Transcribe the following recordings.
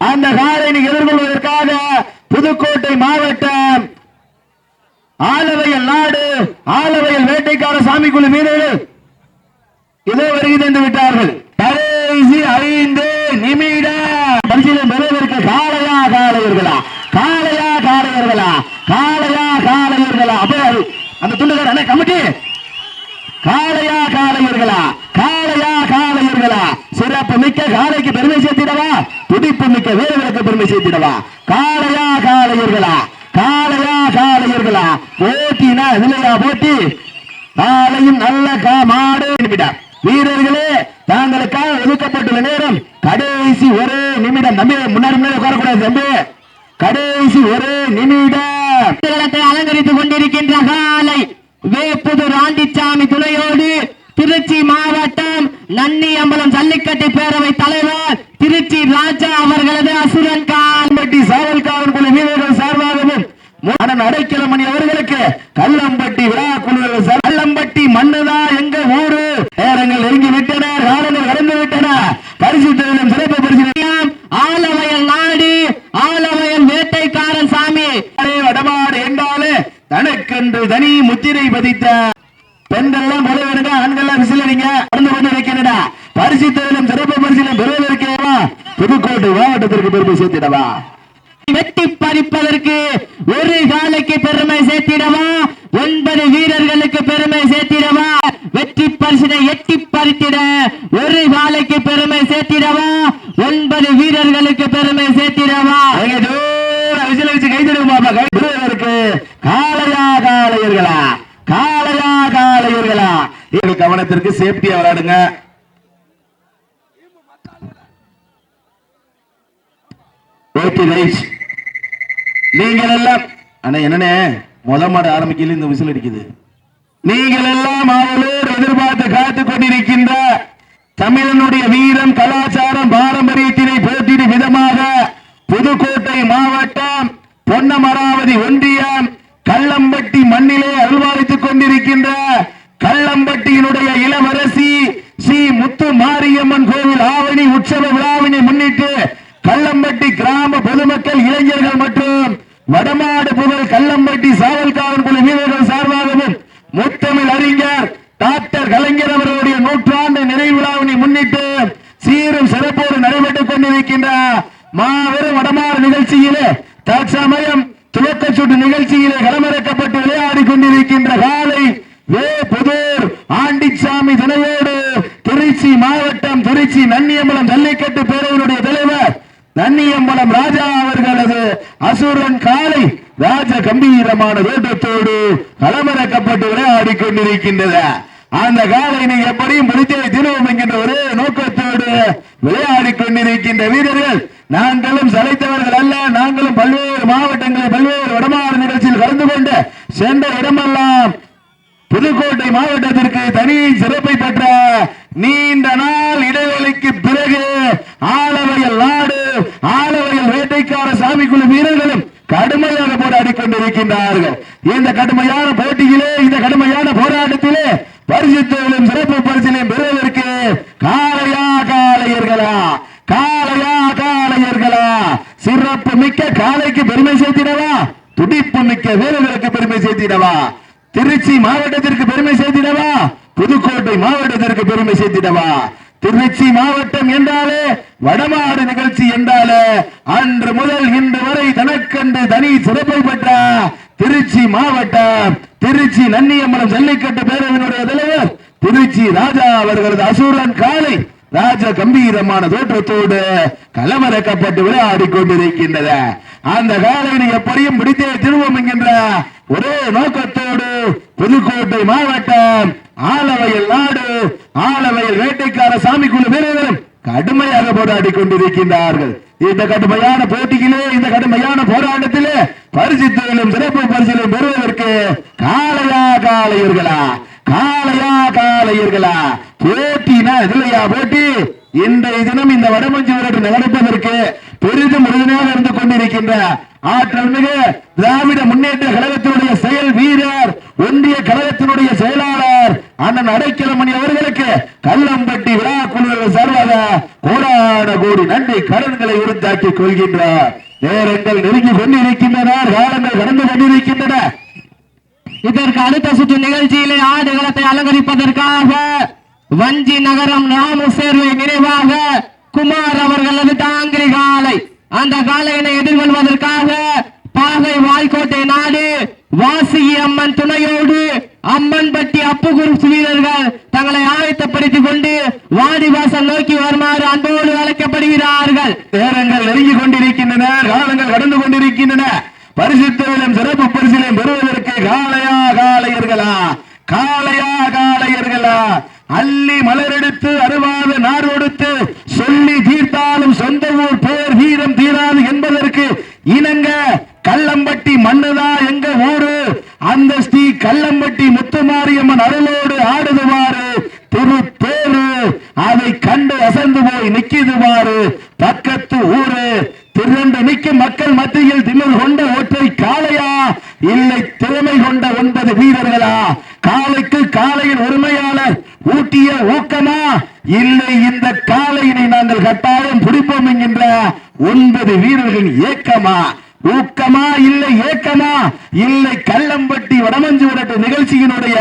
அந்த காலையை எதிர்கொள்வதற்காக புதுக்கோட்டை மாவட்டம் ஆலவையல் நாடு ஆலவையல் வேட்டைக்கார சாமி குழு வீரர்கள் இதோ வருகை தந்து விட்டார்கள். கடைசி ஐந்து நிமிட பரிசீலனை பெறுவதற்கு காலையா காளையர்களா காலையா காலையர்களா? காலையா காலையர்களா? அப்ப அந்த துண்டுகார அண்ணா கமிட்டி. காலையா காலையர்களா? சிறப்பு மிக்க காலைக்கு பெருமை சேர்த்திடவா? துடிப்பு மிக்க வீரர்களுக்கு பெருமை சேர்த்திடவா? காலையா காலையர்களா காலையா காலையர்களா போட்டினா இதுலையா போட்டி? காலையும் நல்ல கா மாடு நிமிடம். வீரர்களே தாங்களுக்காக ஒதுக்கப்பட்டுள்ள நேரம் கடைசி ஒரே நிமிடம். தம்பி முன்னாடி முன்னாடி உட்காரக்கூடாது தம்பி. கடைசி ஒரே நிமிடம். அலங்கரித்துக் கொண்டிருக்கின்ற காலை வேப்புது ராண்டிச்சாமி நன்னி அம்பலம் ஜல்லிக்கட்டு பேரவை தலைவர் திருச்சி ராஜா அவர்களது அசுரன் கால்பட்டி கல்லம்பட்டி சாவல்காவல் குழு வீரர்கள் சார்பாகவும் அடைக்கலமணி அவர்களுக்கு கல்லம்பட்டி விழா குழுவினர் சார் கல்லம்பட்டி மண்ணுதா எங்க ஊரு நேரங்கள் நெருங்கி விட்டன காலங்கள் கடந்து விட்டன பரிசு தொழிலும் சிறப்பு பரிசு ஆலவயல் நாடு ஆலவயல் வேட்டைக்காரன் சாமி நாடே வடமாடு என்றாலே தனக்கென்று தனி முத்திரை பதித்த பெண்கள்லாம் கொலைவனுங்க ஆண்கள்லாம் விசிலடிங்க நடந்து கொண்டு வைக்கிறடா பரிசு தொழிலும் சிறப்பு பரிசிலும் பெறுவதற்கேவா புதுக்கோட்டை மாவட்டத்திற்கு பெருமை சேர்த்திடவா? வெட்டி பறிப்பதற்கு ஒரு காலைக்கு பெருமை சேர்த்திடவா? ஒன்பது வீரர்களுக்கு பெருமை சேர்த்திடவா? வெற்றி பரிசினை எட்டி பறித்திட ஒரு காலைக்கு பெருமை சேர்த்திடவா? ஒன்பது வீரர்களுக்கு பெருமை சேர்த்திடவா? விசில் வச்சு கை தருவோம் பாப்பா கை பெறுவதற்கு காளையா காளையர்களா? காளையா காளையர்களா? கவனத்திற்கு சேஃப்டியா விளையாடுங்க. ஓகே ரைட் நீங்கள் எல்லாம் அண்ணா என்னண்ணே? முத மாடு ஆரம்பிக்கல இந்த விசில் அடிக்குது. நீங்கள் எல்லாம் அவளோடு எதிர்பார்த்து காத்துக் கொண்டிருக்கின்ற தமிழனுடைய வீரம் கலாச்சாரம் பாரம்பரியத்தினை போற்றிடும் விதமாக புதுக்கோட்டை மாவட்டம் பொன்னமராவதி ஒன்றியம் கள்ளம்பட்டி மண்ணிலே அல்வாரித்துக் கொண்டிருக்கின்ற கள்ளம்பட்டியினுடைய இளவரசி ஸ்ரீ முத்து மாரியம்மன் கோவில் ஆவணி உற்சவ விழாவினை முன்னிட்டு கள்ளம்பட்டி கிராம பொதுமக்கள் இளைஞர்கள் மற்றும் வடமாடு புகழ் கள்ளம்பட்டி சாவல்காவல் குழு வீரர்கள் சார்பாகவும் முத்தமிழ் அறிஞர் டாக்டர் கலைஞர் அவர்களுடைய நூற்றாண்டு நிறைவு விழாவினை முன்னிட்டு சீரும் சிறப்போடு நடைபெற்றுக் கொண்டிருக்கின்ற மாபெரும் வடமாறு நிகழ்ச்சியிலே தற்சமயம் துவக்கச்சுட்டு நிகழ்ச்சியிலே களமிறக்கப்பட்டு விளையாடி கொண்டிருக்கின்ற காலை வே புதூர் ஆண்டிச்சாமி துணையோடு திருச்சி மாவட்டம் திருச்சி நன்னியம்பலம் ஜல்லிக்கட்டு பேரவையினுடைய தலைவர் நன்னியம்பலம் ராஜா அவர்களது அசுரன் காலை ராஜ கம்பீரமான வேட்டத்தோடு களமிறக்கப்பட்டு விளையாடி கொண்டிருக்கின்றது. அந்த காலை நீ எப்படியும் முடித்தே தினமும் என்கின்ற ஒரு நோக்கத்தோடு விளையாடி கொண்டிருக்கின்ற வீரர்கள் நாங்களும் சளைத்தவர்கள் அல்ல. நாங்களும் பல்வேறு மாவட்டங்களில் பல்வேறு வடமாறு நிகழ்ச்சியில் கலந்து கொண்டு சென்ற இடமெல்லாம் புதுக்கோட்டை மாவட்டத்திற்கு தனி சிறப்பை பெற்ற நீண்ட நாள் இடைவெளிக்கு பிறகு ஆலவையல் நாடு ஆலவையல் வேட்டைக்கார சாமி குழு வீரர்களும் கடுமையாக போராடி கொண்டிருக்கின்றார்கள். இந்த கடுமையான போட்டியிலே இந்த கடுமையான போராட்டத்திலே பரிசுத்தவர்களும் சிறப்பு பரிசிலையும் பெறுவதற்கு காலையா காலையர்களா காலையா காலையர்களா சிறப்பு மிக்க காலைக்கு பெருமை சேர்த்திடவா? துடிப்பு மிக்க வீரர்களுக்கு பெருமை சேர்த்திடவா? திருச்சி மாவட்டத்திற்கு பெருமை சேர்த்திடவா? புதுக்கோட்டை மாவட்டத்திற்கு பெருமை சேர்த்திடவா? திருச்சி மாவட்டம் என்றாலே வடமாடு நிகழ்ச்சி என்றாலே அன்று முதல் இன்று வரை தனக்கென்று தனி சிறப்பை பெற்ற திருச்சி மாவட்டம். திருச்சி நன்னியம்பலம் ஜல்லிக்கட்டு பேரவையினுடைய தலைவர் திருச்சி ராஜா அவர்களது அசூரன் காலை ராஜ கம்பீரமான தோற்றத்தோடு களமிறக்கப்பட்டு விளையாடி கொண்டிருக்கின்றது அந்த காலையில் எப்படியும் பிடித்தே திருவோம் என்கின்ற ஒரே நோக்கத்தோடு புதுக்கோட்டை மாவட்டம் ஆலவையில் நாடு. ஆலவையில் வேட்டைக்கார சாமி குழு வீரர்களும் கடுமையாக போராடி கொண்டிருக்கின்றார்கள். இந்த கடுமையான போட்டியிலே இந்த கடுமையான போராட்டத்திலே பரிசுத்திலும் சிறப்பு பரிசிலும் பெறுவதற்கு காலையா காலையர்களா காலையா காலையர்களா போட்டினா இதுலையா போட்டி? இன்றைய தினம் இந்த வடமஞ்சி விரட்டு நடப்பதற்கு பெரிதும் உறுதுணையாக இருந்து கொண்டிருக்கின்ற ஆற்றல் மிகு திராவிட முன்னேற்ற கழகத்தினுடைய செயல் வீரர் ஒன்றிய கழகத்தினுடைய செயலாளர் அண்ணன் அடைக்கலமணி அவர்களுக்கு கல்லம்பட்டி விழா குழுவினர் சார்பாக கோடான கோடி நன்றி கடன்களை உறுத்தாக்கிக் கொள்கின்றார். நேரங்கள் நெருங்கி கொண்டிருக்கின்றன காலங்கள் கடந்து கொண்டிருக்கின்றன. இதற்கு அடுத்த சுற்று நிகழ்ச்சியிலே ஆடுகளத்தை அலங்கரிப்பதற்காக வஞ்சி நகரம் ராமு சேர்வை நினைவாக குமார் அவர்களது தாங்கிரிகார் அந்த காலையினை எதிர்கொள்வதற்காக பாகை வாய்க்கோட்டை நாடு வாசிகி அம்மன் துணையோடு அம்மன்பட்டி அப்பு குரூப் வீரர்கள் தங்களை ஆயத்தப்படுத்திக் கொண்டு வாடிவாசல் நோக்கி வருமாறு அன்போடு அழைக்கப்படுகிறார்கள். நேரங்கள் நெருங்கி கொண்டிருக்கின்றன காலங்கள் கடந்து கொண்டிருக்கின்றன. பரிசுத்தவிலும் சிறப்பு பரிசிலையும் பெறுவதற்கு காலையா காளையர்களா? காளையா காளையர்களா? அள்ளி மலரெடுத்து அருவாத நார் கொடுத்து சொல்லி தீர்த்தாலும் சொந்த ஊர் பேர் வீரம் தீராது என்பதற்கு இணங்க கல்லம்பட்டி மண்ணுதா எங்க ஊரு அந்த ஸ்ரீ கல்லம்பட்டி முத்துமாரியம்மன் அருளோடு ஆடுதுவாறு திருப்பேரு அதை கண்டு நிக்கிது பாரு பக்கத்து ஊரு. திரண்டு நிக்க மக்கள் மத்தியில் திமிழ் கொண்ட ஒற்றை காளையா? இல்லை திறமை கொண்ட ஒன்பது வீரர்களா? காளைக்கு காளையின் உரிமையாளர் ஊட்டிய ஊக்கமா? இல்லை இந்த காளையினை நாங்கள் கட்டாயம் பிடிப்போம் என்கின்ற ஒன்பது வீரர்களின் ஏக்கமா? ஊக்கமா? இல்லை ஏக்கமா? இல்லை கள்ளம்பட்டி வடமஞ்சு விடட்டு நிகழ்ச்சியினுடைய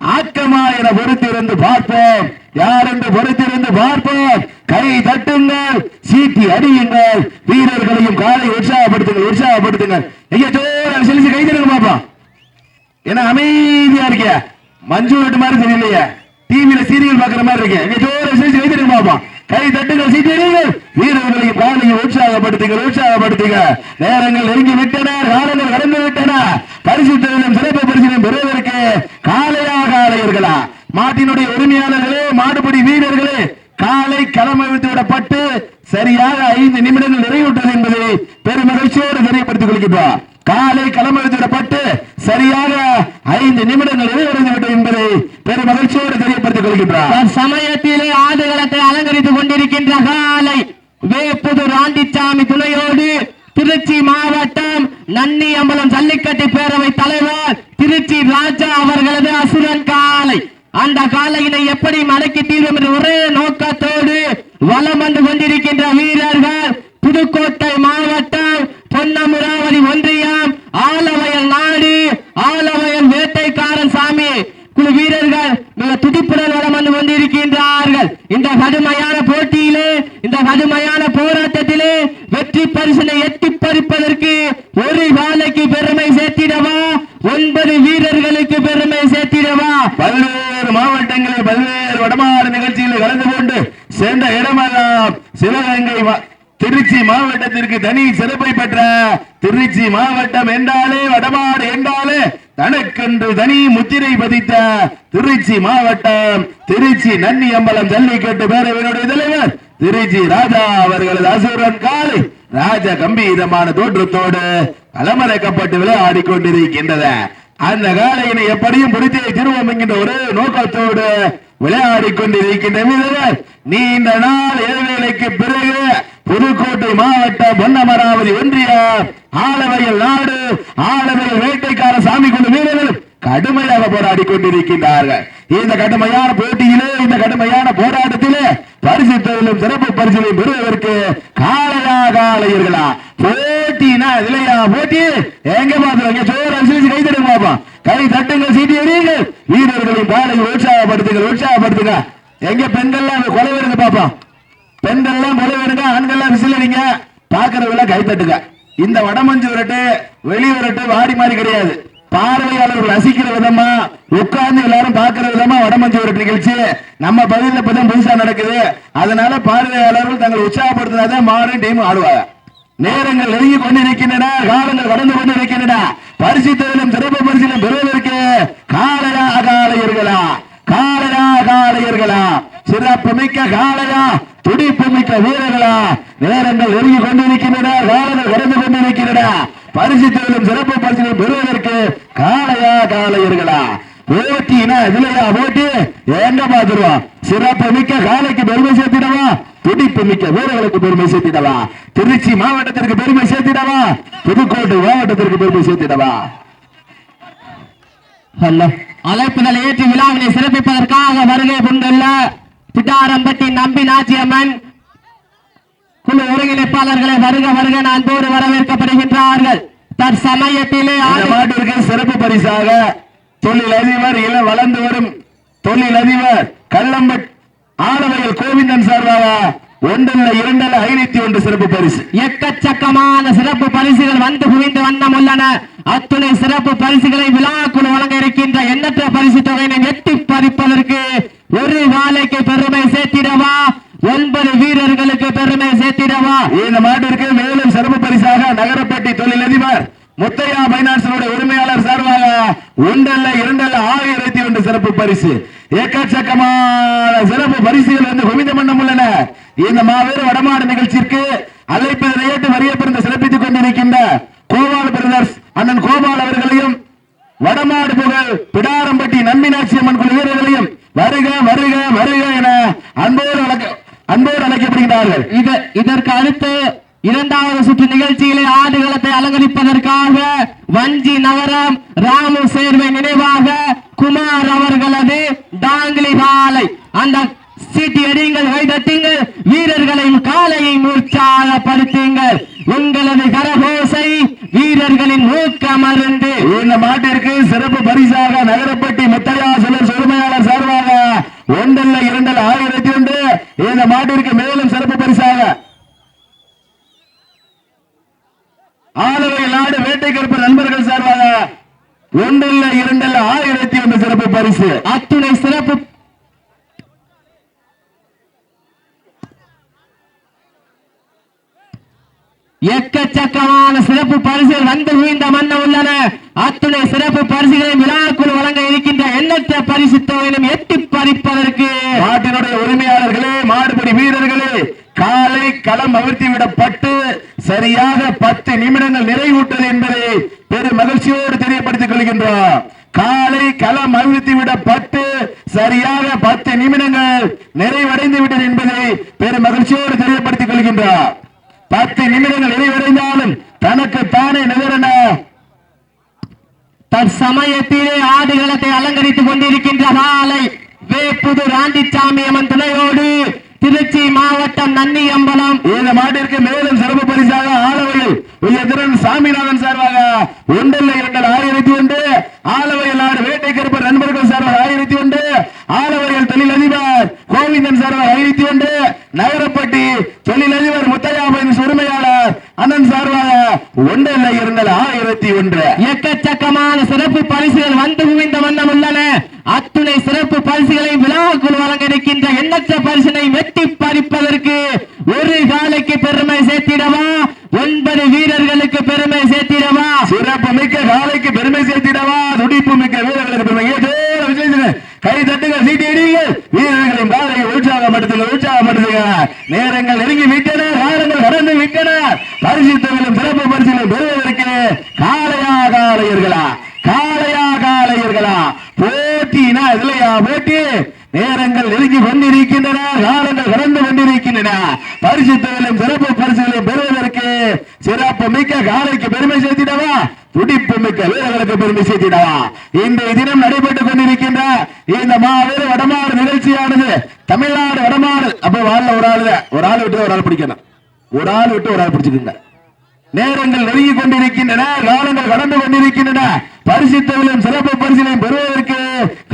ஆக்கமா என பொறுத்திருந்து பார்ப்போம். யார் என்று பொறுத்திருந்து பார்ப்போம். கை தட்டுங்கள் சீட்டி அடியுங்கள். வீரர்களையும் காலை உற்சாகப்படுத்துங்கள் உற்சாகப்படுத்துங்கள். ஐயா ஜோர செலுத்தி கை தருங்க பாப்போம் என்ன அமைதியா இருக்கிய? மஞ்சு விட்டு மாதிரி தெரியலையே. டிவியில சீரியல் பாக்குற மாதிரி இருக்கு. இங்க ஜோர செலுத்தி கை தருங்க பாப்போம் கை தட்டுங்கள் சீட்டி அடியுங்கள். வீரர்களையும் காலையும் உற்சாகப்படுத்துங்கள் உற்சாகப்படுத்துங்க நேரங்கள் நெருங்கி விட்டன காலங்கள் கடந்து விட்டன. பரிசு தொழிலும் சிறப்பு பரிசிலும் பெறுவதற்கு காளையா காளையர்களா மாட்டினுடைய உரிமையாளர்களே மாடுபடி வீரர்களே காலை களமவிழ்த்து விடப்பட்டு சரியாக ஐந்து நிமிடங்கள் நிறைவுற்றது என்பதை பெருமகிழ்ச்சியோடு தெரியப்படுத்திக் கொள்கின்றோம். காலை களமவிழ்த்து விடப்பட்டு சரியாக ஐந்து நிமிடங்கள் நிறைவடைந்து விட்டது என்பதை பெருமகிழ்ச்சியோடு தெரியப்படுத்திக் கொள்கின்றார் சமயத்திலே ஆடுகளத்தை அலங்கரித்துக் கொண்டிருக்கின்ற காலை வேப்புது ராண்டிச்சாமி துணையோடு திருச்சி மாவட்டம் நன்னி அம்பலம் ஜல்லிக்கட்டு பேரவை தலைவர் திருச்சி ராஜா அவர்களது அசுரன் காலை. அந்த காலையினை எப்படி மடக்கி தீர்வும் என்ற ஒரே நோக்கத்தோடு வளம் வந்து கொண்டிருக்கின்ற வீரர்கள் புதுக்கோட்டை மாவட்டம் பொன்னமுராவதி ஒன்றியம் ஆலவயல் நாடு ஆலவயல் வேட்டைக்காரன் சாமி குழு வீரர்கள் மிக துடிப்புடன் வலம் வந்து கொண்டிருக்கின்றார்கள் இந்த கடுமையான போட்டியிலே இந்த கடுமையான போராட்டத்திலே வெற்றி பரிசனை எட்டி பறிப்பதற்கு ஒரு காலைக்கு பெருமை சேர்த்திடவா ஒன்பது வீரர்களுக்கு பெருமை சேர்த்திடவா பல்வேறு மாவட்டங்களில் பல்வேறு வடமாடு நிகழ்ச்சிகளில் கலந்து கொண்டு சென்ற இடமெல்லாம் சிவகங்கை மா- திருச்சி மாவட்டத்திற்கு தனி சிறப்பை பெற்ற திருச்சி மாவட்டம் என்றாலே வடமாடு என்றாலே தனக்கென்று தனி பதித்த திருச்சி மாவட்டம் திருச்சி நன்னி அம்பலம் ஜல்லிக்கட்டு பேரவையினுடைய தலைவர் திருச்சி ராஜா அவர்களது அசுரன் காலை ராஜ கம்பீரமான தோற்றத்தோடு அலமரைக்கப்பட்டு விளையாடி கொண்டிருக்கின்றது அந்த காலையினை எப்படியும் பிடித்து திருவோம் என்கின்ற ஒரு நோக்கத்தோடு விளையாடி கொண்டிருக்கின்ற வீரர்கள் நீண்ட நாள் இடைவேளைக்கு பிறகு புதுக்கோட்டை மாவட்டம் பொன்னமராவதி ஒன்றியம் ஆலவையில் நாடு ஆலவையில் வேட்டைக்கார சாமி கொண்டு வீரர்கள் கடுமையாக போராடி கொண்டிருக்கின்றார்கள். இந்த கடுமையான போட்டியிலே இந்த கடுமையான போராட்டத்திலே பரிசு தொழிலும் சிறப்பு பரிசிலையும் பெறுவதற்கு காளையா காளையர்களா போட்டினா இல்லையா போட்டி? எங்க பாத்துறோம் சோறு அரிசி கை தட்டு பாப்போம் கை தட்டுங்க சீட்டி எறியுங்கள் வீரர்களின் காலையை உற்சாகப்படுத்துங்க உற்சாகப்படுத்துங்க. எங்க பெண்கள்லாம் கொலை வருங்க பாப்போம் பெண்கள்லாம் கொலை வருங்க ஆண்கள்லாம் விசிலடிங்க. பாக்குறவங்க கை தட்டுங்க. இந்த வடமஞ்சு விரட்டு வெளி விரட்டு வாடி மாதிரி கிடையாது. பார்வையாளர்கள் ரசிக்கிற விதமா உட்கார்ந்து எல்லாரும் பார்க்கிற விதமா வடமஞ்சு ஒரு நிகழ்ச்சி. நம்ம பகுதியில் இப்பதான் புதுசா நடக்குது. அதனால பார்வையாளர்கள் தங்களை உற்சாகப்படுத்தினாதான் மாறும் டீம் ஆடுவாங்க. நேரங்கள் நெருங்கி கொண்டிருக்கின்றன காலங்கள் கடந்து கொண்டிருக்கின்றன பரிசு தொழிலும் சிறப்பு பரிசிலும் பெறுவதற்கு காலையா காலையர்களா காலரா காலையர்களா சிறப்பு மிக்க காளையா? துடிப்பு மிக்க வீரர்களா நேரங்கள் நெருங்கி கொண்டிருக்கின்றன வேலைகள் கடந்து கொண்டிருக்கின்றன. பரிசு தொழிலும் சிறப்பு பரிசுகள் பெறுவதற்கு காளையா காளையர்களா. போட்டினா இதுலயா போட்டி? எங்க பாத்துருவோம் சிறப்பு மிக்க காலைக்கு பெருமை சேர்த்திடவா? துடிப்பு மிக்க வீரர்களுக்கு பெருமை சேர்த்திடவா? திருச்சி மாவட்டத்திற்கு பெருமை சேர்த்திடவா? புதுக்கோட்டை மாவட்டத்திற்கு பெருமை சேர்த்திடவா? அழைப்புகளை ஏற்றி விழாவினை சிறப்பிப்பதற்காக வருகை கொண்டுள்ள பிட்டாரம்பட்டி நம்பி நாச்சியம்மன் குழு ஒருங்கிணைப்பாளர்களை வருக வருக அன்போடு வரவேற்கப்படுகின்றார்கள். தற்சமயத்திலே மாட்டிற்கு சிறப்பு பரிசாக தொழிலதிபர் இள வளர்ந்து வரும் தொழிலதிபர் கள்ளம்பட் ஆலவையில் கோவிந்தன் சார்பாக ஒன்றல்ல இரண்டல்ல ஐநூத்தி ஒன்று சிறப்பு பரிசு. எக்கச்சக்கமான சிறப்பு பரிசுகள் வந்து குவிந்து வண்ணம் உள்ளன அத்துணை சிறப்பு பரிசுகளை விழாக்குழு வழங்க இருக்கின்ற எண்ணற்ற பரிசு தொகையினை எட்டி பறிப்பதற்கு ஒரு வாழைக்கு பெருமை சேர்த்திடவா? ஒன்பது வீரர்களுக்கு பெருமை சேர்த்திடவா? இந்த மாட்டிற்கு மேலும் சிறப்பு பரிசாக நகரப்பட்டி தொழிலதிபர் முத்தையா பைனான்ஸனுடைய உரிமையாளர் சார்பாக ஒன்றல்ல இரண்டல்ல ஆயிரத்தி ஒன்று சிறப்பு பரிசு. எக்கச்சக்கமான சிறப்பு பரிசுகள் வந்து இந்த மாபெரும் வடமாடு நிகழ்ச்சிக்கு அழைப்பதை ஏற்று வரிய பிறந்த சிறப்பித்துக் கொண்டிருக்கின்ற கோபால் பிரதர்ஸ் அண்ணன் கோபால் அவர்களையும் வடமாடு புகழ் பிடாரம்பட்டி நம்பினாட்சி அம்மன் குழு வீரர்களையும் வருக வருக வருக என அன்போடு அழைக்க அன்போடு அழைக்கப்படுகிறார்கள் இத- இதற்கு அடுத்து இரண்டாவது சுற்று நிகழ்ச்சியிலே ஆடுகளத்தை அலங்கரிப்பதற்காக வஞ்சி நகரம் ராமு சேர்வை நினைவாக குமார் அவர்களது டாங்கிலி காலை அந்த சீட்டி அடியுங்கள் கைதட்டுங்கள் வீரர்களையும் காலையும் உற்சாகப்படுத்துங்கள் உங்களது கரகோசை வீரர்களின் மூக்க மருந்து. இந்த மாட்டிற்கு சிறப்பு பரிசாக நகரப்பட்டி முத்தையா சிலர் உரிமையாளர் சார்பாக ஒன்றல்ல இரண்டல்ல ஆயிரத்தி ஒன்று. இந்த மாட்டிற்கு மேலும் சிறப்பு பரிசாக. ஆலவை நாடு வேட்டை கருப்பு நண்பர்கள் சார்பாக ஒன்றல்ல இரண்டல்ல ஆயிரத்தி ஒன்று சிறப்பு பரிசு. அத்துணை சிறப்பு எக்கச்சக்கமான சிறப்பு பரிசுகள் வந்து குவிந்த மன்ன உள்ளன. அத்துணை சிறப்பு பரிசுகளை விழாக்குழு வழங்க இருக்கின்ற எண்ணற்ற பரிசு தொகையிலும் எட்டி பறிப்பதற்கு நாட்டினுடைய உரிமையாளர்களே மாடுபடி வீரர்களே காலை களம் அவிழ்த்தி விடப்பட்டு சரியாக பத்து நிமிடங்கள் நிறைவூட்டது என்பதை பெரும் மகிழ்ச்சியோடு தெரியப்படுத்திக் கொள்கின்றோம். காலை களம் அவிழ்த்தி விடப்பட்டு சரியாக பத்து நிமிடங்கள் நிறைவடைந்து விட்டது என்பதை பெரும் மகிழ்ச்சியோடு தெரியப்படுத்திக் கொள்கின்றோம். பத்து நிமிடங்கள் நிறைவடைந்தாலும் தனக்கு தானே நிகரென? தற்சமயத்திலே ஆடுகளத்தை அலங்கரித்துக் கொண்டிருக்கின்ற காலை வேப்புது ராண்டிச்சாமி அம்மன் துணையோடு திருச்சி மாவட்டம் நன்னியம்பலம். இந்த மாட்டிற்கு மேலும் சிறப்பு பரிசாக ஆலவையில் உயர்திறன் சாமிநாதன் சார்பாக ஒன்றில் இரண்டல் ஆயிரத்தி ஒன்று ஆலவையில் ஆறு வேட்டை கருப்பர் நண்பர்கள் சார்பாக ஆயிரத்தி ஒன்று ஆலவையில் தொழிலதிபர் கோவிந்தன் சார்பாக ஆயிரத்தி ஒன்று நகரப்பட்டி தொழிலதிபர் முத்தையாபின் உரிமையாளர் அண்ணன் சார்பாக ஒன்றல்ல இரண்டல் ஆயிரத்தி ஒன்று. எக்கச்சக்கமான சிறப்பு பரிசுகள் வந்து குவிந்த வண்ணம் உள்ளன. அத்துணை சிறப்பு பரிசுகளை விழாக்குள் வழங்க இருக்கின்ற எண்ணற்ற பரிசினை வெட்டி பறிப்பதற்கு ஒரு காலைக்கு பெருமை சேர்த்திடவா ஒன்பது வீரர்களுக்கு பெருமை சேர்த்திடவா சிறப்பு மிக்க காலைக்கு பெருமை சேர்த்திடவா துடிப்பு மிக்க வீரர்களுக்கு பெருமை ஏதோ விஜய் கை தட்டுங்க சீட்டி அடியுங்கள் வீரர்களின் காலையை உற்சாகப்படுத்துங்க உற்சாகப்படுத்துங்க நேரங்கள் நெருங்கி விட்டன காலங்கள் கடந்து விட்டன பரிசு தொகையிலும் சிறப்பு பரிசிலும் பெறுவதற்கு காளையா காளையர்களா காளையா காளையர்களா போட்டினா இதுலையா போட்டி நேரங்கள் நெருங்கி கொண்டிருக்கின்றன காலங்கள் கடந்து கொண்டிருக்கின்றன பரிசுத்தவர்களும் சிறப்பு பரிசுகளையும் பெறுவதற்கு சிறப்பு மிக்க காலைக்கு பெருமை சேர்த்திடவா துடிப்பு மிக்க வீரர்களுக்கு பெருமை சேர்த்திடவா இன்றைய தினம் நடைபெற்றுக் கொண்டிருக்கின்ற இந்த மாபெரும் வடமாறு நிகழ்ச்சியானது தமிழ்நாடு வடமாறு. அப்ப வாழ்ல ஒரு ஆளு ஒரு ஆள் விட்டு ஒரு ஆள் பிடிக்கணும். ஒரு ஆள் விட்டு ஒரு ஆள் பிடிச்சுக்குங்க. நேரங்கள் நெருங்கி கொண்டிருக்கின்றன காலங்கள் கடந்து கொண்டிருக்கின்றன. பரிசுத்தவிலும் சிறப்பு பரிசிலையும் பெறுவதற்கு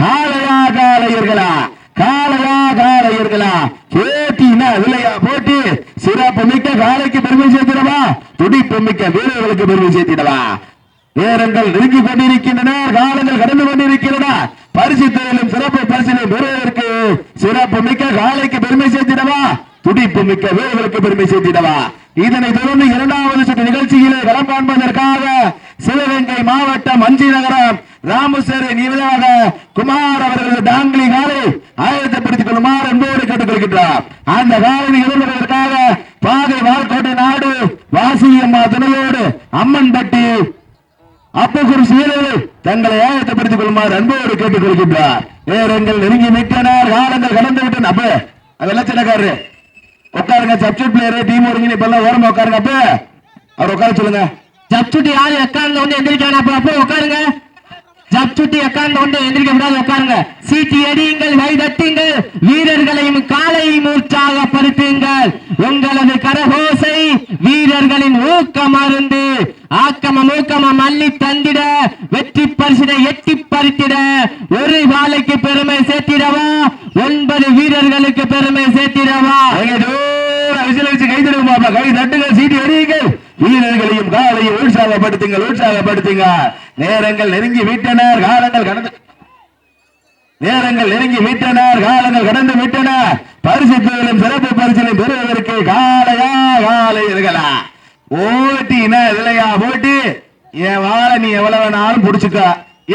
காலையா காலையர்களா? காளையா காலையர்களா போட்டினா இல்லையா போட்டி. சிறப்பு மிக்க காலைக்கு பெருமை சேர்த்திடவா? துடிப்பு மிக்க வீரர்களுக்கு பெருமை சேர்த்திடவா? நேரங்கள் நெருங்கி கொண்டிருக்கின்றன காலங்கள் கடந்து கொண்டிருக்கின்றன. பரிசுத்தவிலும் சிறப்பு பரிசிலையும் பெறுவதற்கு சிறப்பு மிக்க காலைக்கு பெருமை சேர்த்திடவா? துடிப்பு மிக்க வீரர்களுக்கு பெருமை சேர்த்திடவா? இதனை தொடர்ந்து இரண்டாவது சுற்று நிகழ்ச்சியிலே களம் காண்பதற்காக சிவகங்கை மாவட்டம் அஞ்சி நகரம் ராமசேரி நினைவாக குமார் அவர்களது டாங்கிலி காலை ஆயத்தப்படுத்திக் கொள்ளுமாறு என்போடு கேட்டுக்கொள்கின்றார். அந்த காரணி எதிர்கொள்வதற்காக பாதை வாழ்கோட்டை நாடு வாசியம்மா துணையோடு அம்மன் பட்டி அப்பகுரு சீரர்கள் தங்களை ஆயத்தப்படுத்திக் கொள்ளுமாறு அன்போடு கேட்டுக் கொள்கின்றார் நேரங்கள் நெருங்கி விட்டனர் காலங்கள் கடந்து விட்டன. அப்ப அது வெள்ளச்சனக்காரரு உட்காருங்க சப்ஜெக்ட் பிளேயர் டீம் ஒருங்கின்னு இப்ப எல்லாம் ஓரமா உட்காருங்க அப்ப. அவர் உட்கார சொல்லுங்க. ஜப்சுட்டி யாரு உட்கார்ந்து வந்து எந்திரிக்கான அப்ப அப்போ உட்காருங்க. ஜப் சுட்டி உட்கார்ந்து கொண்டு எந்திரிக்க விடாது உட்காருங்க. சீட்டி அடியுங்கள் வை தட்டுங்கள். வீரர்களையும் காலையும் பருத்துங்கள் உங்களது கரகோசை வீரர்களின் ஊக்கம் அருந்து ஆக்கம மூக்கம மல்லி தந்திட வெற்றி பரிசினை எட்டி பறித்திட ஒரு காலைக்கு பெருமை சேர்த்திடவா? ஒன்பது வீரர்களுக்கு பெருமை சேர்த்திடவா? விசில வச்சு கை தட்டுங்க பாப்பா கை தட்டுங்கள் சீட்டி அடியுங்கள். வீரர்கள் காலையை உற்சாகப்படுத்துங்கள் உற்சாகப்படுத்துங்க. நேரங்கள் நெருங்கி விட்டனர் காலங்கள் கடந்து நேரங்கள் நெருங்கி விட்டனர் காலங்கள் கடந்து விட்டன. பரிசு தொழிலும் சிறப்பு பரிசிலும் பெறுவதற்கு காலையா காலை காலையர்களா ஓட்டினா இல்லையா போட்டி என் வாழை நீ எவ்வளவு வேணாலும் புடிச்சுக்க.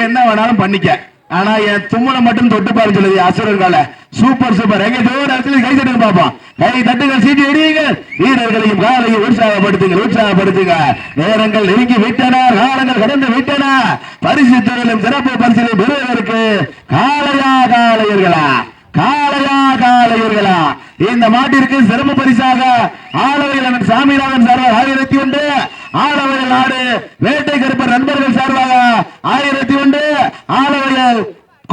என்ன வேணாலும் பண்ணிக்க. ஆனா என் தும்மலை மட்டும் தொட்டு பாரு சொல்லுது அசுரன் கால. Super super. எங்க ஜோர் அரசியல் கை தட்டுங்க பாப்போம். கை தட்டுகள் சீட்டு எடியுங்கள் வீரர்களையும் காலையும் உற்சாகப்படுத்துங்க உற்சாகப்படுத்துங்க. நேரங்கள் நெருங்கி விட்டன காலங்கள் கடந்து விட்டன. பரிசு தொழிலும் சிறப்பு பரிசு பெறுவதற்கு காலையா காலையர்களா காலையா காலையர்களா இந்த மாட்டிற்கு சிறப்பு பரிசாக ஆலவையில் சாமிநாதன் சார்பாக ஆயிரத்தி ஒன்று. ஆலவயல் நாடு. வேட்டை கருப்பர் நண்பர்கள் சார்பாக ஆயிரத்தி ஒன்று ஆலவயல்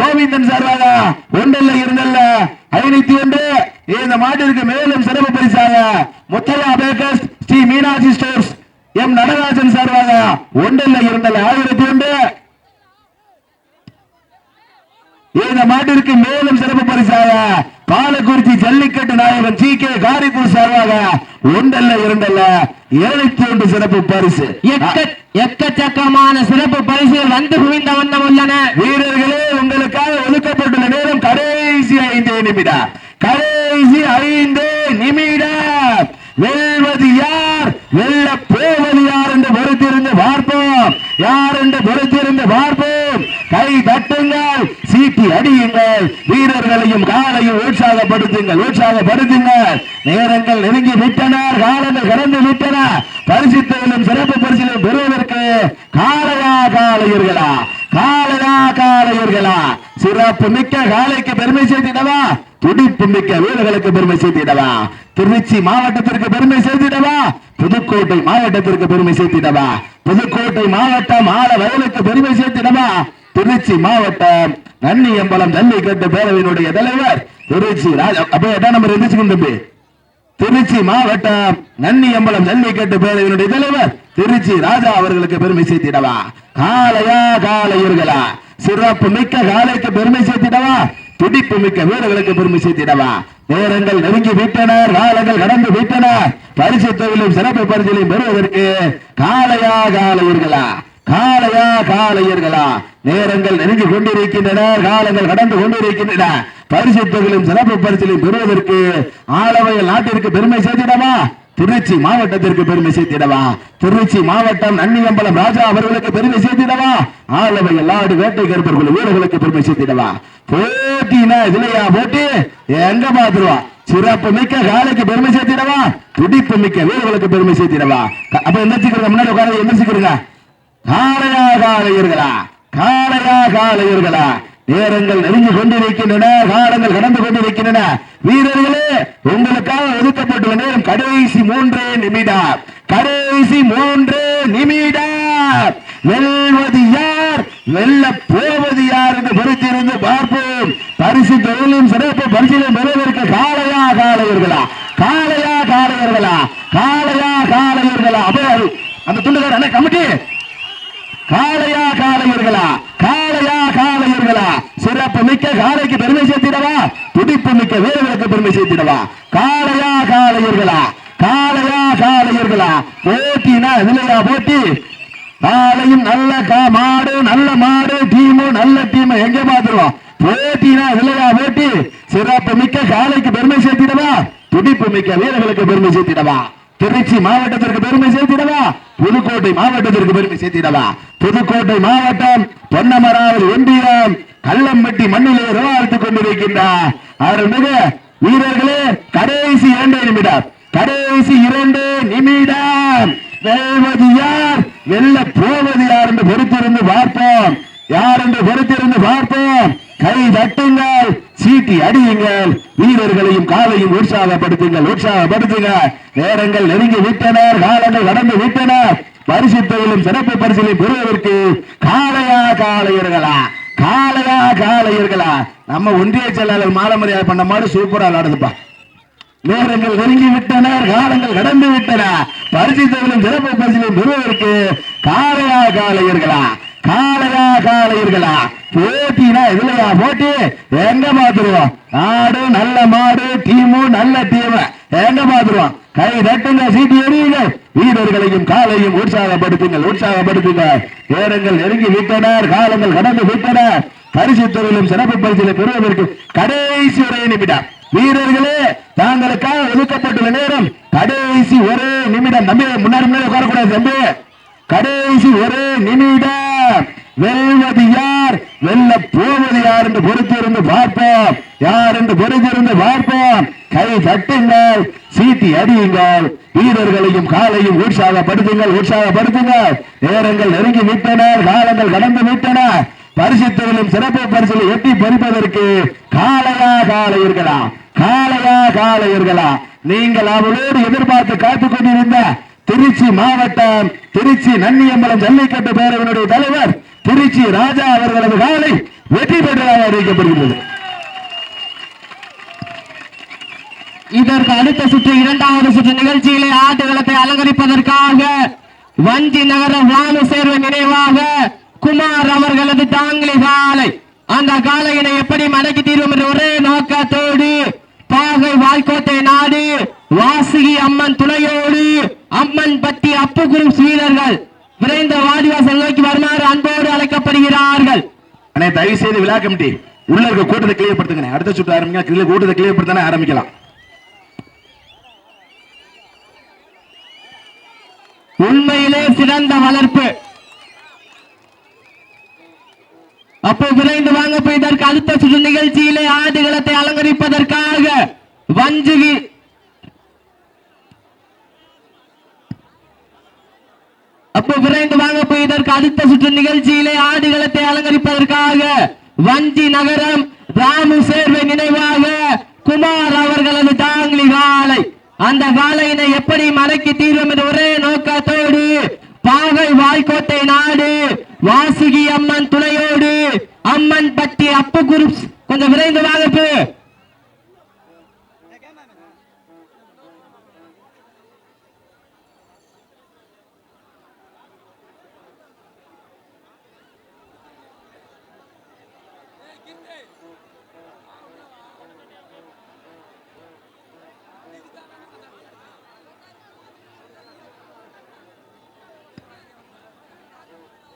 கோவிந்தன் சார்பாக ஒன்றல்ல இருந்தல்ல ஐநூத்தி ஒன்று. இந்த மாட்டிற்கு மேலும் சிறப்பு பரிசாக Muthaiya bakers Sri Meenakshi stores M Natarajan சார்பாக ஒன்றல்ல இருந்தல்ல ஆயிரத்தி ஒன்று. இந்த மாட்டிற்கு மேலும் சிறப்பு பரிசாக பாலக்குறிச்சி ஜல்லிக்கட்டு நாயகன் ஜி கே காரிப்பூர் சார்பாக ஒன்றல்ல இருந்தல்ல இருநூத்தி ஒன்று சிறப்பு பரிசு. எக்க- எக்கச்சக்கமான சிறப்பு பரிசுகள் வந்து குவிந்த வண்ணம் உள்ளன. வீரர்களே உங்களுக்காக ஒதுக்கப்பட்டுள்ள நேரம் கடைசி ஐந்து நிமிடம். கடைசி ஐந்து நிமிடம். வெல்வது யார்? வெல்ல போவது யார் என்று பொறுத்திருந்து பார்ப்போம். யார் என்று பொறுத்திருந்து பார்ப்போம்? கை தட்டுங்கள் சீட்டி அடியுங்கள் வீரர்களையும் காலையும் உற்சாகப்படுத்துங்கள் உற்சாகப்படுத்துங்கள். நேரங்கள் நெருங்கி விட்டனர் காலங்கள் கடந்து விட்டன. பரிசுத்தலும் சிறப்பு பரிசிலும் பெறுவதற்கு காலையா காலையர்களா காலையா காலையர்களா. சிறப்பு மிக்க காலைக்கு பெருமை சேர்த்திடவா? துடிப்பு மிக்க வீரர்களுக்கு பெருமை சேர்த்திடவா? திருச்சி மாவட்டத்திற்கு பெருமை சேர்த்திடவா? புதுக்கோட்டை மாவட்டத்திற்கு பெருமை சேர்த்திடவா? புதுக்கோட்டை மாவட்டம் ஆல வயலுக்கு பெருமை சேர்த்திடவா? திருச்சி மாவட்டம் நன்னியம்பலம் ஜல்லிக்கட்டு பேரவையினுடைய தலைவர் திருச்சி ராஜா அப்ப எட்டாம் நம்பர் இருந்துச்சு தம்பி? திருச்சி மாவட்டம் நன்னியம்பலம் ஜல்லிக்கட்டு பேரவையினுடைய தலைவர் திருச்சி ராஜா அவர்களுக்கு பெருமை சேர்த்திடவா? காளையா காலையர்களா சிறப்பு மிக்க காளைக்கு பெருமை சேர்த்திடவா? துடிப்பு மிக்க வீரர்களுக்கு பெருமை சேர்த்திடவா? நேரங்கள் நெருங்கி விட்டனர் காலங்கள் கடந்து விட்டன. பரிசு தொழிலும் சிறப்பு பரிசிலையும் பெறுவதற்கு காலையா காலையர்களா காலையா காலையர்களா நேரங்கள் நெருங்கி கொண்டிருக்கின்றன காலங்கள் கடந்து கொண்டிருக்கின்றன. பரிசு தொகையிலும் சிறப்பு பரிசிலையும் பெறுவதற்கு ஆளவையில் நாட்டிற்கு பெருமை சேர்த்திடவா? திருச்சி மாவட்டத்திற்கு பெருமை சேர்த்திடவா? திருச்சி மாவட்டம் நன்னியம்பலம் ராஜா அவர்களுக்கு பெருமை சேர்த்திடவா? ஆளவை எல்லாடு வேட்டை கருப்பர்கள் வீரர்களுக்கு பெருமை சேர்த்திடவா? போட்டினா இதுலையா போட்டி? எங்க பாத்துருவா சிறப்பு மிக்க காலைக்கு பெருமை சேர்த்திடவா? துடிப்பு மிக்க வீரர்களுக்கு பெருமை சேர்த்திடவா? அப்ப எந்திரிச்சுக்கிறங்க முன்னாடி உட்கார எந்திரிச்சுக்கிறங்க. காலையா காலையர்களா காலையா காலையர்களா நேரங்கள் நெருங்கி கொண்டிருக்கின்றன காலங்கள் கடந்து கொண்டிருக்கின்றன. வீரர்களே உங்களுக்காக ஒதுக்கப்பட்டுள்ள நேரம் கடைசி மூன்றே நிமிடம். கடைசி மூன்று நிமிடம். வெல்வது யார்? வெல்ல போவது யார் என்று பொறுத்திருந்து பார்ப்போம். பரிசு தொழிலும் சிறப்பு பரிசிலும் பெறுவதற்கு காலையா காலையர்களா காலையா காலையர்களா காலையா காலையர்களா அப்போ அந்த துண்டுகார் என்ன கமிட்டி. காலையா காலையர்களா காளையா காளையர்களா? சிறப்பு மிக்க காளைக்கு பெருமை சேர்த்திடவா? துடிப்பு மிக்க வீரர்களுக்கு பெருமை சேர்த்திடவா? காளையா காளையர்களா? காளையா காளையர்களா? போட்டினா இதுலையா போட்டி? காலையும் நல்ல கா மாடு நல்ல மாடு டீமு நல்ல டீம். எங்க பாத்துருவோம் போட்டினா இதுலையா போட்டி? சிறப்பு மிக்க காளைக்கு பெருமை சேர்த்திடவா? துடிப்பு மிக்க வீரர்களுக்கு பெருமை சேர்த்திடவா? திருச்சி மாவட்டத்திற்கு பெருமை சேர்த்திடவா? புதுக்கோட்டை மாவட்டத்திற்கு பெருமை சேர்த்திடவா? புதுக்கோட்டை மாவட்டம் பொன்னமராவதி ஒன்றியம் கள்ளம்பட்டி மண்ணிலே ரோவாழ்த்துக் கொண்டிருக்கின்றார். அருள்மிகு வீரர்களே கடைசி இரண்டு நிமிடம். கடைசி இரண்டு நிமிடம். வெல்வது யார் வெல்ல போவது யார் என்று பொறுத்திருந்து பார்ப்போம். யார் என்று பொறுத்திருந்து பார்ப்போம்? கை தட்டுங்கள் சீட்டி அடியுங்கள். வீரர்களையும் காலையும் உற்சாகப்படுத்துங்கள் உற்சாகப்படுத்துங்க. நேரங்கள் நெருங்கி விட்டனர் காலங்கள் கடந்து விட்டனர் பரிசு தொழிலும் சிறப்பு பரிசிலை பெறுவதற்கு காலையா காலையர்களா காலையா காலையர்களா நம்ம ஒன்றிய செயலாளர் மாலமரியாதை பண்ண மாதிரி சூப்பரா விளாடுதுப்பா. நேரங்கள் நெருங்கி விட்டனர் காலங்கள் கடந்து விட்டன. பரிசு தொழிலும் சிறப்பு பரிசிலையும் பெறுவதற்கு காலையா காலையர்களா காலரா காலையர்களா போட்டினா இதுலயா போட்டி எங்க பாத்துருவோம்? நாடு நல்ல மாடு டீமு நல்ல டீம். எங்க பாத்துருவோம்? கை தட்டுங்க சீட்டி எறியுங்க. வீரர்களையும் காலையும் உற்சாகப்படுத்துங்கள் உற்சாகப்படுத்துங்கள். நேரங்கள் நெருங்கி விட்டனர் காலங்கள் கடந்து விட்டன. பரிசு தொழிலும் சிறப்பு பரிசிலை பெறுவதற்கு கடைசி ஒரே நிமிடம். வீரர்களே தாங்களுக்காக ஒதுக்கப்பட்டுள்ள நேரம். கடைசி ஒரே நிமிடம். நம்பி முன்னாடி முன்னாடி உட்காரக்கூடாது தம்பி. கடைசி ஒரே நிமிடம். வெல்வது யார் வெல்ல போவது யார் என்று பொறுத்திருந்து பார்ப்போம். யார் என்று பொறுத்திருந்து பார்ப்போம். கை தட்டுங்கள் சீட்டி அடியுங்கள். வீரர்களையும் காலையும் உற்சாகப்படுத்துங்கள் உற்சாகப்படுத்துங்கள். நேரங்கள் நெருங்கி விட்டன காலங்கள் கடந்து விட்டன. பரிசுத்தவர்களும் சிறப்பு பரிசிலை எட்டி பறிப்பதற்கு காலையா காலையர்களா காலையா காலையர்களா நீங்கள் அவளோடு எதிர்பார்த்து காத்துக் கொண்டிருந்த திருச்சி மாவட்டம் திருச்சி நன்னியம்பலம் ஜல்லிக்கட்டு பேரவனுடைய தலைவர் திருச்சி ராஜா அவர்களது காலை வெற்றி பெற்றதாக அறிவிக்கப்படுகிறது. இதற்கு அடுத்த சுற்று இரண்டாவது சுற்று நிகழ்ச்சியிலே ஆட்டுகளத்தை அலங்கரிப்பதற்காக வஞ்சி நகர வானு சேர்வு நினைவாக குமார் அவர்களது தாங்கிலி காலை. அந்த காலையினை எப்படி மடக்கி தீர்வோம் என்று ஒரே நோக்கத்தோடு பாகை வாய்க்கோட்டை நாடு வாசுகி அம்மன் துணையோடு அம்மன் பத்தி அப்பு குரூப் வீரர்கள் விரைந்த வாடிவாசல் நோக்கி வருமாறு அன்போடு அழைக்கப்படுகிறார்கள். அண்ணே தயவு செய்து விழா கமிட்டி உள்ள இருக்க கூட்டத்தை கிளியர் படுத்துங்க அடுத்த சுற்று ஆரம்பிங்க கூட்டத்தை கிளியர் படுத்தானே ஆரம்பிக்கலாம். உண்மையிலே சிறந்த வளர்ப்பு. அப்போ விரைந்து வாங்க போய் இதற்கு அடுத்த சுற்று நிகழ்ச்சியிலே ஆடுகளத்தை அலங்கரிப்பதற்காக வஞ்சுகி அப்போ விரைந்து வாங்க போய் இதற்கு அடுத்த சுற்று நிகழ்ச்சியிலே ஆடுகளத்தை அலங்கரிப்பதற்காக வஞ்சி நகரம் ராமு சேர்வை நினைவாக குமார் அவர்களது தாங்லி காலை. அந்த காலையினை எப்படி மடக்கி தீர்வோம் என்ற ஒரே நோக்கத்தோடு பாகை வாய்க்கோட்டை நாடு வாசுகி அம்மன் துணையோடு அம்மன் பட்டி அப்பு குரூப்ஸ் கொஞ்சம் விரைந்து வாங்க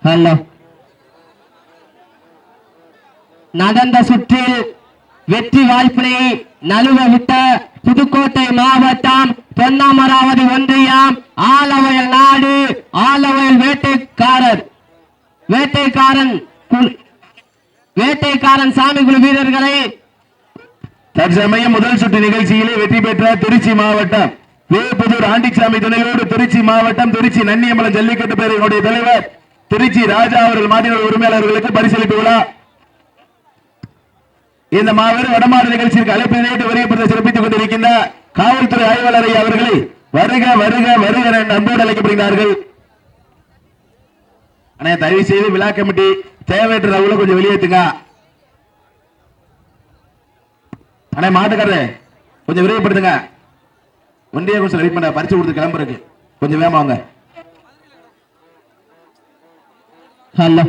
ஹலோ. நடந்த சுற்றில் வெற்றி வாய்ப்பினை நழுவ விட்ட புதுக்கோட்டை மாவட்டம் பொன்னாமராவதி ஒன்றியம் ஆலவயல் நாடு ஆலவயல் வேட்டைக்காரர். வேட்டைக்காரன் வேட்டைக்காரன் சாமி குழு வீரர்களை தற்சமயம் முதல் சுற்று நிகழ்ச்சியிலே வெற்றி பெற்ற திருச்சி மாவட்டம். வேப்புதூர் ஆண்டிச்சாமி துணையோடு திருச்சி மாவட்டம் திருச்சி நன்னியம்பலம் ஜல்லிக்கட்டு பேரவையினுடைய தலைவர் திருச்சி ராஜா அவர்கள் மாநில உரிமையாளர்களுக்கு பரிசளிப்பு விழா. இந்த மாபெரும் வடமாடு நிகழ்ச்சிக்கு அழைப்பு நேற்று வருகை சிறப்பித்துக் கொண்டிருக்கின்ற காவல்துறை ஆய்வாளர் அவர்களை. வருக வருக வருக அன்போடு அழைக்கப்படுகிறார்கள். அண்ணே தயவு செய்து விழா கமிட்டி தேவையற்ற ரவுல கொஞ்சம் வெளியேற்றுங்க. அண்ணே மாட்டுக்காரரு கொஞ்சம் விரைவுபடுத்துங்க. ஒன்றிய கொஞ்சம் ரெடி பண்ண பரிசு கொடுத்து கிளம்புறதுக்கு. கொஞ்சம் வேகமா ஹலோ